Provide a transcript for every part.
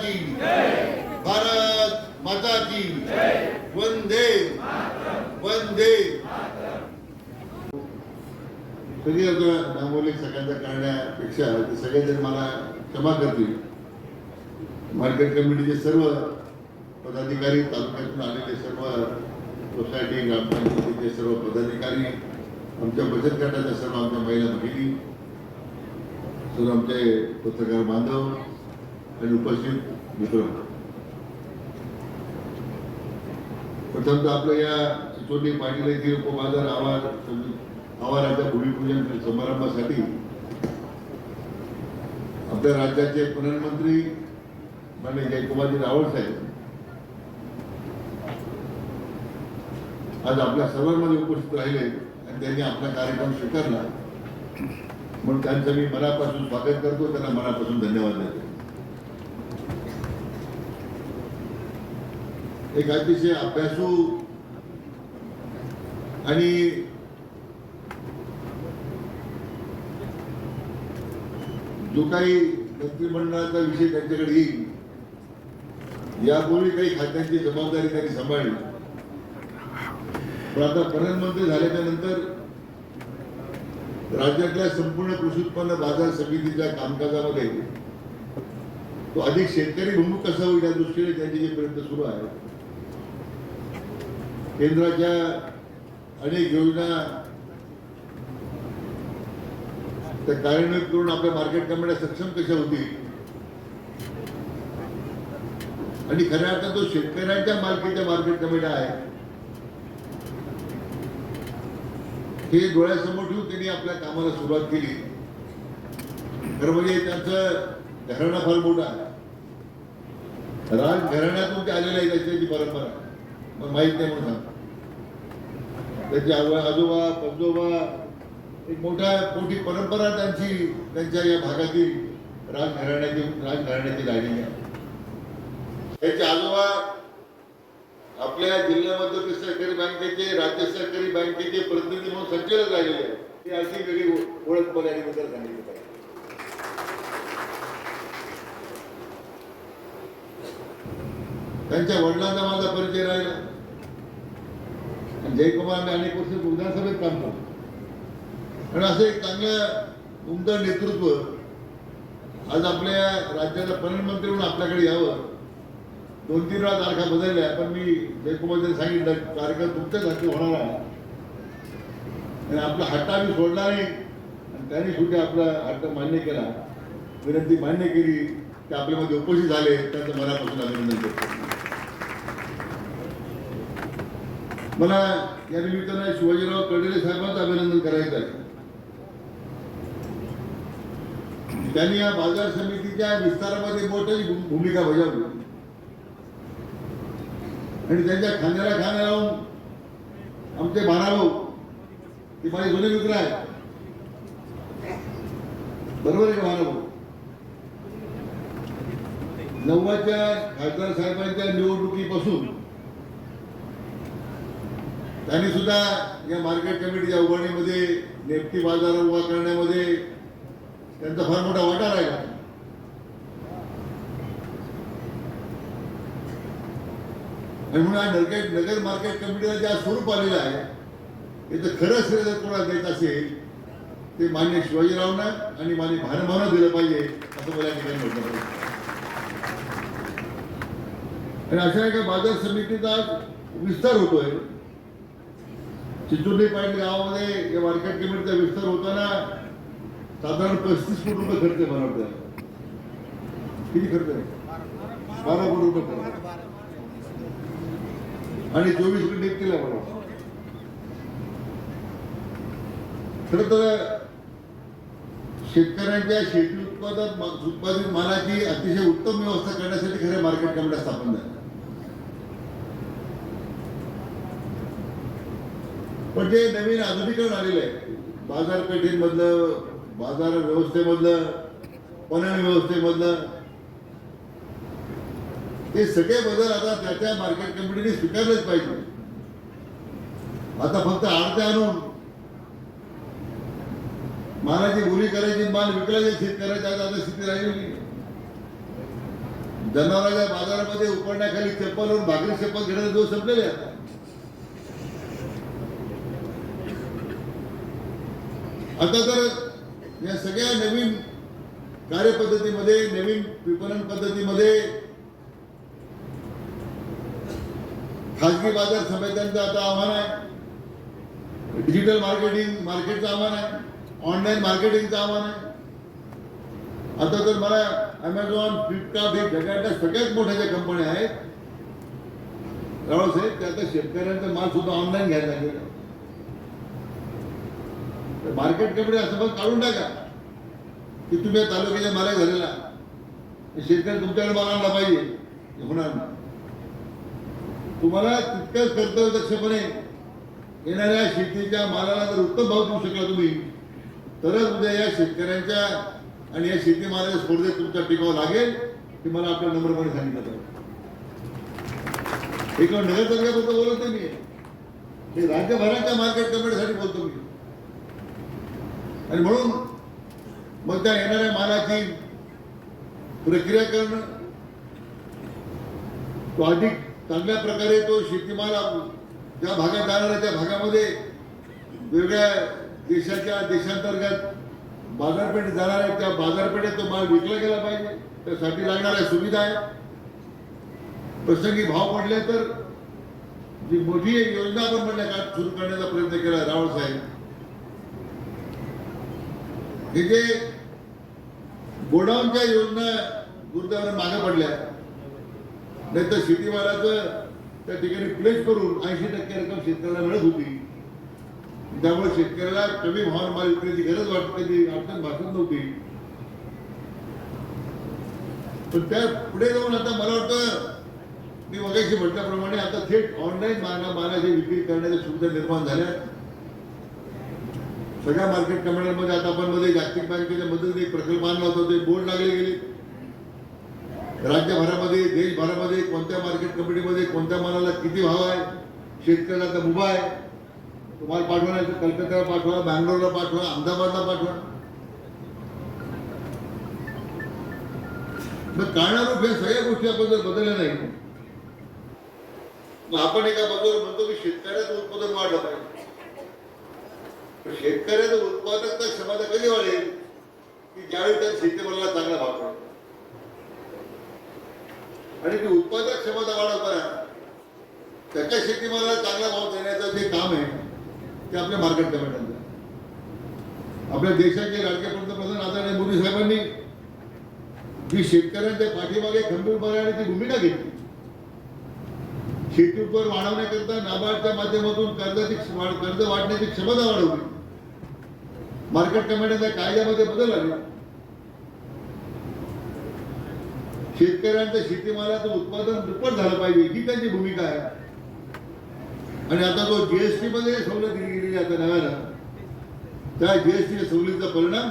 की भारत माता की वंदे वंदे. सगळी आता नामोल्लेख सगळ्यांचा करण्यापेक्षा ते सगळेजण मला क्षमा करतील. मार्केट कमिटीचे सर्व पदाधिकारी तालुक्यातून आलेले सर्व सोसायटी ग्रामपंचायतीचे सर्व पदाधिकारी आमच्या बचत गटाच्या सर्व आमच्या महिला भगिनी सर्व आमचे पत्रकार बांधव आणि उपस्थित मित्र प्रथमतः आपल्या या चिचोली पाटील येथील उपबाजार आवार आवाराच्या भूमिपूजन समारंभासाठी आपल्या राज्याचे प्रधानमंत्री माननीय जयकुमारजी रावळ साहेब आज आपल्या सर्वांमध्ये उपस्थित राहिले आणि त्यांनी आपला कार्यक्रम स्वीकारला म्हणून त्यांचं मी मनापासून स्वागत करतो त्यांना मनापासून धन्यवाद देतो एक अतिशय अभ्यासू आणि जो काही मंत्रिमंडळाचा विषय त्यांच्याकडे येईल यापूर्वी काही खात्यांची जबाबदारी त्यांनी सांभाळली. पण आता प्रधानमंत्री झाल्याच्यानंतर राज्यातल्या संपूर्ण कृषी उत्पन्न बाजार समितीच्या कामकाजामध्ये तो अधिक शेतकरी भिमुख कसा होईल या दृष्टीने त्यांचे जे प्रयत्न सुरू आहे केंद्राच्या अनेक योजना त्या कार्यान्वित करून आपल्या मार्केट कमिट्या सक्षम कशा होतील? आणि खऱ्या अर्थात तो शेतकऱ्यांच्या मालकीच्या मार्केट कमिट्या आहे. हे डोळ्यासमोर ठेवून त्यांनी आपल्या कामाला सुरुवात केली. खरं म्हणजे त्यांचं घराणा फार मोठा राज घराण्यातून ते आलेलं आहे त्याची परंपरा मग माहीत नाही म्हणून सांगतो. त्यांचे आजोबा आजोबा पंजोबा एक मोठ्या मोठी परंपरा त्यांची त्यांच्या या भागातील राजघराण्याची राजघराण्याची राहिली आहे. त्यांचे आजोबा आपल्या जिल्ह्यामध्ये ते सहकारी बँकेचे राज्य सहकारी बँकेचे प्रतिनिधी म्हणून संचालक राहिलेले आहेत. ही अशी वेगळी ओळख मला याबद्दल सांगितलं पाहिजे. त्यांच्या वडिलांचा माझा परिचय राहिला. आणि जयकुमार अनेक वर्ष विधानसभेत काम करतो आणि असं एक चांगलं उमद नेतृत्व आज आपल्या राज्याला प्रधानमंत्री म्हणून आपल्याकडे यावं. दोन तीन वेळा तारखा बदलल्या पण मी जयकुमार सांगितलं कार्यक्रम तुमच्याच हाती होणार आहे. आणि आपला हट्टा आम्ही सोडला नाही आणि त्यांनी शेवटी आपला हट्ट मान्य केला. विनंती मान्य केली ते आपल्यामध्ये उपस्थित झाले त्यांचं मनापासून अभिनंदन करतो. मला या निमित्तानं शिवाजीराव कर्डिले साहेबांचं अभिनंदन करायचं आहे. त्यांनी या बाजार समितीच्या विस्तारामध्ये मोठी भूमिका बजावली. आणि त्यांच्या खांद्याला खांदा लावून आमचे भाराभाऊ ते माझे जुने मित्र आहेत. बरोबर आहे का भाराभाऊ नव्वदच्या खासदार साहेबांच्या निवडणुकीपासून त्यांनी सुद्धा या मार्केट कमिटीच्या उभारणीमध्ये नेफ्टी बाजार उभा करण्यामध्ये त्यांचा फार मोठा वाटा राहिला. आणि म्हणून हा नगर नगर मार्केट कमिटीला ज्या स्वरूप आलेलं आहे याचं खरं श्रेय जर कोणाला देत असेल ते मान्य शिवाजीरावना आणि मान्य भानभावना दिलं पाहिजे असं मला ठिकाणी म्हटलं पाहिजे. आणि अशा एका बाजार समितीचा विस्तार होतोय. चिचुर्ली पाटील गावामध्ये या मार्केट कमिटीचा विस्तार होताना साधारण पस्तीस कोटी रुपये खर्च बनवत मला किती खर्च आहे? बारा कोटी रुपये खर्च आणि चोवीस कोटी एक मला वाटतं. खर तर शेतकऱ्यांच्या शेती उत्पादन उत्पादित मालाची अतिशय उत्तम व्यवस्था करण्यासाठी खरं मार्केट कमिटी स्थापन झाल्या. पण ते नवीन आधुनिकरण आलेलं आहे. बाजारपेठेमधलं बाजार व्यवस्थेमधलं पणन व्यवस्थेमधलं. ते सगळे बदल आता त्या त्या मार्केट कमिटीने स्वीकारलेच पाहिजे. आता फक्त आरत्या आणून मालाची बोली करायची माल विकला जाईल शेतकऱ्याच्या आता आता स्थिती राहिली जनावरांच्या बाजारामध्ये उपरण्याखाली चप्पल भाकरी चप्पल घेण्याचा दिवस संपलेले आता. आता तर या सगळ्या नवीन कार्यपद्धतीमध्ये नवीन विपणन पद्धतीमध्ये खाजगी बाजार समित्यांचं आता आव्हान आहे. डिजिटल मार्केटिंग मार्केटचं आव्हान आहे. ऑनलाईन मार्केटिंगचं आव्हान आहे. आता तर मला अमेझॉन फ्लिपकार्ट हे जगातल्या सगळ्यात मोठ्या ज्या कंपन्या आहेत त्यावेळेस त्या आता शेतकऱ्यांचा माल सुद्धा ऑनलाईन घ्यायला लागेल मार्केट कमिटी असं पण काढून टाका. की तुम्ही तालुक्याच्या मालक झालेला शेतकरी तुमच्याकडे माल आणला पाहिजे. होणार तुम्हाला तितकंच कर्तव्यदक्षपणे येणाऱ्या शेतीच्या मालाला जर उत्तम भाव देऊ शकला तुम्ही तरच उद्या या शेतकऱ्यांच्या आणि या शेतीमालाच्या स्पर्धेत तुमचा टिकावं लागेल हे मला आपल्या नम्रपणे सांगितलं पाहिजे एक नगर तालुक्याबद्दल बोलत नाही मी. हे राज्यभराच्या मार्केट कमिटीसाठी बोलतो मी. आणि म्हणून मग त्या येणाऱ्या मालाची प्रक्रिया करणं तो अधिक चांगल्या प्रकारे तो शेतीमाल ज्या भागात जाणार त्या भागामध्ये वेगळ्या देशाच्या देशांतर्गत बाजारपेठ जाणार आहे त्या बाजारपेठेत तो माल विकला गेला पाहिजे. त्यासाठी लागणाऱ्या सुविधा आहेत. प्रसंगी भाव पडले तर जी मोठी एक योजना आपण म्हणल्या काळात सुरू करण्याचा प्रयत्न केला रावळ साहेब. तिथे गोडाऊनच्या योजना गुरुद्वारा मागे पडल्या. नाही तर शेतीमालाचं त्या ठिकाणी प्लेस करून ऐंशी टक्के रक्कम शेतकऱ्याला मिळत होती. त्यामुळे शेतकऱ्याला कमी भावाने माल विकण्याची गरज वाटत ती अडचण भासत नव्हती. पण त्या पुढे जाऊन आता मला वाटतं मी मगाशी म्हटल्याप्रमाणे आता थेट ऑनलाईन माला मालाची विक्री करण्याच्या सुविधा निर्माण झाल्या. सगळ्या मार्केट कमिट्यांमध्ये आता आपण मध्ये जागतिक बँकेच्या मदतीने एक प्रकल्प आणला होता ते बोर्ड लागले गेले. राज्यभरामध्ये देशभरामध्ये कोणत्या मार्केट कमिटीमध्ये कोणत्या मालाला किती भाव आहे शेतकऱ्याला आता उभा आहे तुम्हाला माल पाठवण्याचं कलकत्त्याला पाठवा बँगलोरला पाठवा अहमदाबादला पाठवा. मग काळारूप या सगळ्या गोष्टी आपण जर बदलल्या नाही आपण एका बाजूवर म्हणतो की शेतकऱ्याचं उत्पादन वाढलं पाहिजे. शेतकऱ्याचं उत्पादकता क्षमता कधी वाढेल की ज्यावेळी त्या शेतीमालाला चांगला भाव पडेल. आणि ती उत्पादक क्षमता वाढवताना त्याच्या शेतीमालाला चांगला भाव देण्याचं जे काम आहे ते आपल्या मार्केट कमिट्यांचं आपल्या देशाचे लाडके पंतप्रधान आदरणीय मोदी साहेबांनी जी शेतकऱ्यांच्या पाठीमागे खंबीरपणे आणि ती भूमिका घेतली शेती उत्पन्न वाढवण्याकरता नाबार्डच्या माध्यमातून कर्जाची कर्ज वाढण्याची क्षमता वाढवली. मार्केट कमिटीच्या कायद्यामध्ये बदल आले. शेतकऱ्यांचं शेतीमालाचं उत्पादन दुप्पट झालं पाहिजे ही त्यांची भूमिका आहे. आणि आता जो जीएसटी मध्ये सवलत दिली गेलेली आता नव्यानं. त्या जीएसटी सवलतीचा परिणाम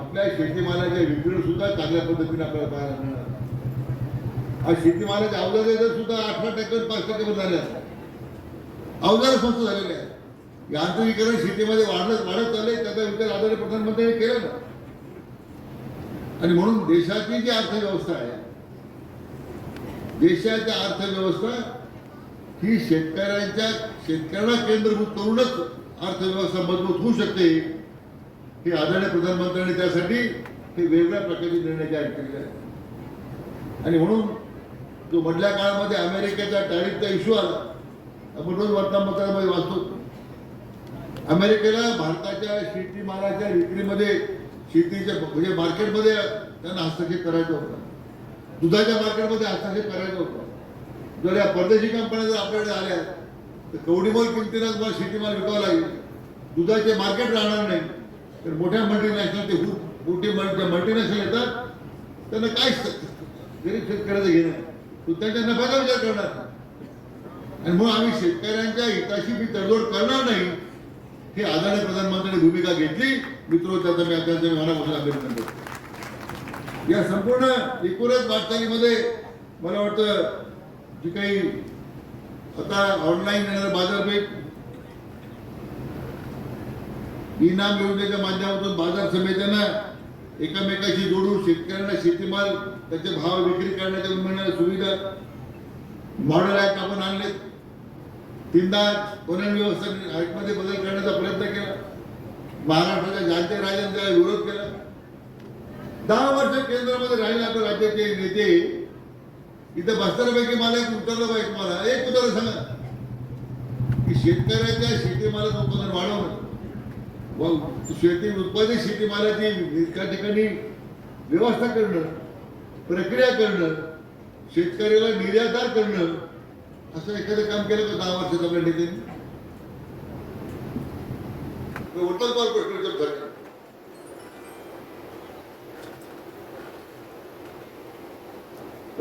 आपल्या शेतीमालाच्या विक्रीवर सुद्धा चांगल्या पद्धतीने आपल्याला पाहायला मिळणार. आज शेतीमालाच्या अवजारे सुद्धा अठरा टक्के पाच टक्के झाले असतात अवजार स्वस्त झालेले आहेत. यांत्रिकीकरण शेतीमध्ये वाढत वाढत चालले त्याचा विचार आदरणीय प्रधानमंत्र्यांनी केला ना. आणि म्हणून देशाची जी अर्थव्यवस्था आहे देशाची अर्थव्यवस्था ही शेतकऱ्यांच्या शेतकऱ्यांना केंद्रभूत करूनच अर्थव्यवस्था मजबूत होऊ शकते. हे आदरणीय प्रधानमंत्र्यांनी त्यासाठी हे वेगळ्या प्रकारचे निर्णय जाहीर केले आहेत. आणि म्हणून जो मधल्या काळामध्ये अमेरिकेचा टॅरिफचा इश्यू आला आपण रोज वर्तमानपत्रामध्ये वाचतो अमेरिकेला भारताच्या शेतीमालाच्या विक्रीमध्ये शेतीच्या म्हणजे मार्केटमध्ये त्यांना हस्तक्षेप करायचा होता. दुधाच्या मार्केटमध्ये हस्तक्षेप करायचा होता. जर या परदेशी कंपन्या जर आपल्याकडे आल्या तर कवडीमोल किमतीनं तुम्हाला शेतीमाल विकावा लागेल. दुधाचे मार्केट राहणार नाही. तर मोठ्या मल्टीनॅशनल ते खूप मोठी मल्टीनॅशनल येतात त्यांना काय गरीब शेतकऱ्याचं घेणं आहे. तो त्यांच्या नफ्याचा विचार करणार आणि म्हणून आम्ही शेतकऱ्यांच्या हिताशी मी तडजोड करणार नाही ही आदरणीय प्रधानमंत्र्यांनी भूमिका घेतली. मित्र त्याचा मी अत्यंत मनापासून अभिनंदन करतो. या संपूर्ण एकूणच वाटचालीमध्ये मला वाटतं जी काही आता ऑनलाईन येणार बाजारपेठ इनाम योजनेच्या माध्यमातून बाजार समित्यांना एकमेकाशी जोडून शेतकऱ्यांना शेतीमाल त्याचे भाव विक्री करण्याच्या मिळणाऱ्या सुविधा मॉडेल ऍक्ट आपण आणले तीनदा कोणा व्यवस्था ऍक्टमध्ये बदल करण्याचा प्रयत्न केला. महाराष्ट्राच्या जाणते राजांचा विरोध केला. दहा वर्ष केंद्रामध्ये राहिले आपल्या राज्याचे नेते. इथं बसणाऱ्यापैकी मला एक उत्तर पाहिजे मला. एक उत्तर सांगा. की शेतकऱ्याच्या शेतीमालाचं उत्पादन वाढवणं. व शेती उत्पादित शेतीमालाची एका ठिकाणी व्यवस्था करणं प्रक्रिया करणं शेतकऱ्याला निर्यातदार करणं असं एखादं काम केलं का दहा वर्षात आपल्या नेत्यांनी उत्तर तुम्हाला प्रश्न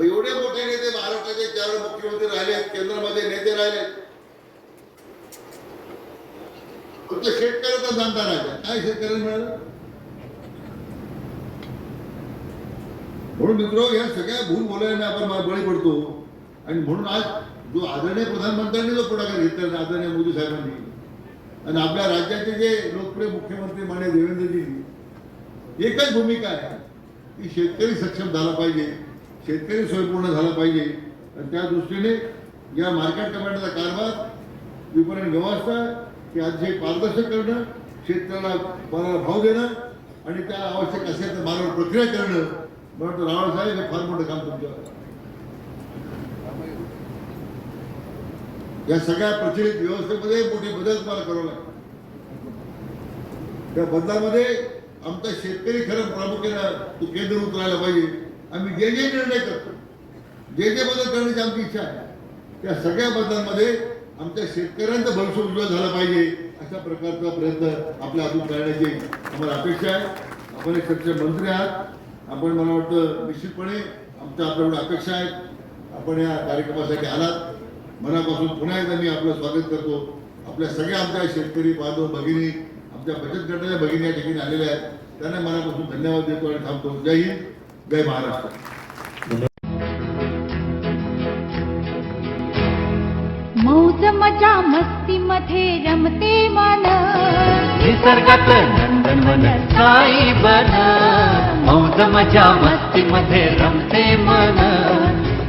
एवढे मोठे नेते महाराष्ट्राचे चार मुख्यमंत्री राहिले केंद्रामध्ये नेते राहिले. फक्त शेतकऱ्याचा जाणता राहिला. काय शेतकऱ्यांना मिळालं? म्हणून मित्र या सगळ्या भूल बोलायला आपण बळी पडतो. आणि म्हणून आज जो आदरणीय प्रधानमंत्र्यांनी जो पुढाकार घेतला आदरणीय मोदी साहेबांनी. आणि आपल्या राज्याचे जे लोकप्रिय मुख्यमंत्री माने देवेंद्रजी एकच भूमिका आहे की शेतकरी सक्षम झाला पाहिजे शेतकरी स्वयंपूर्ण झाला पाहिजे. आणि त्या दृष्टीने या मार्केट कमांडचा कारभार विपणन व्यवस्था की अतिशय पारदर्शक करणं शेतकऱ्याला मालाला भाव देणं आणि त्या आवश्यक असेल तर मालावर प्रक्रिया करणं मला वाटतं रावळ साहेब हे फार मोठं काम तुमच्यावर या सगळ्या प्रचलित व्यवस्थेमध्ये मोठे बदल तुम्हाला करावं लागतात त्या बदलामध्ये आमचा शेतकरी खरं प्रामुख्यानं तो केंद्र उतरायला पाहिजे. आम्ही जे जे निर्णय करतो जे जे बदल करण्याची आमची इच्छा आहे त्या सगळ्या बदलांमध्ये आमच्या शेतकऱ्यांचं भविष्य उज्ज्वल झालं पाहिजे अशा प्रकारचा प्रयत्न आपल्या हातून करण्याची आम्हाला अपेक्षा आहे. आपण एक सक्षम मंत्री आहात. आपण मला वाटतं निश्चितपणे आमच्या आपल्याकडे अपेक्षा आहेत आपण या कार्यक्रमासाठी आलात. मनापासून पुन्हा एकदा मी आपलं स्वागत करतो. आपल्या सगळ्या आमच्या शेतकरी बांधव भगिनी आमच्या बचत गटाच्या भगिनी या ठिकाणी आलेल्या आहेत. त्यांना मनापासून धन्यवाद देतो आणि थांबतो. जय हिंद जय महाराष्ट्र. मौज मजा मस्ती मध्ये रमते मन. निसर्गात नंदनवन साई बन. मौज मजा मस्ती मध्ये रमते मन.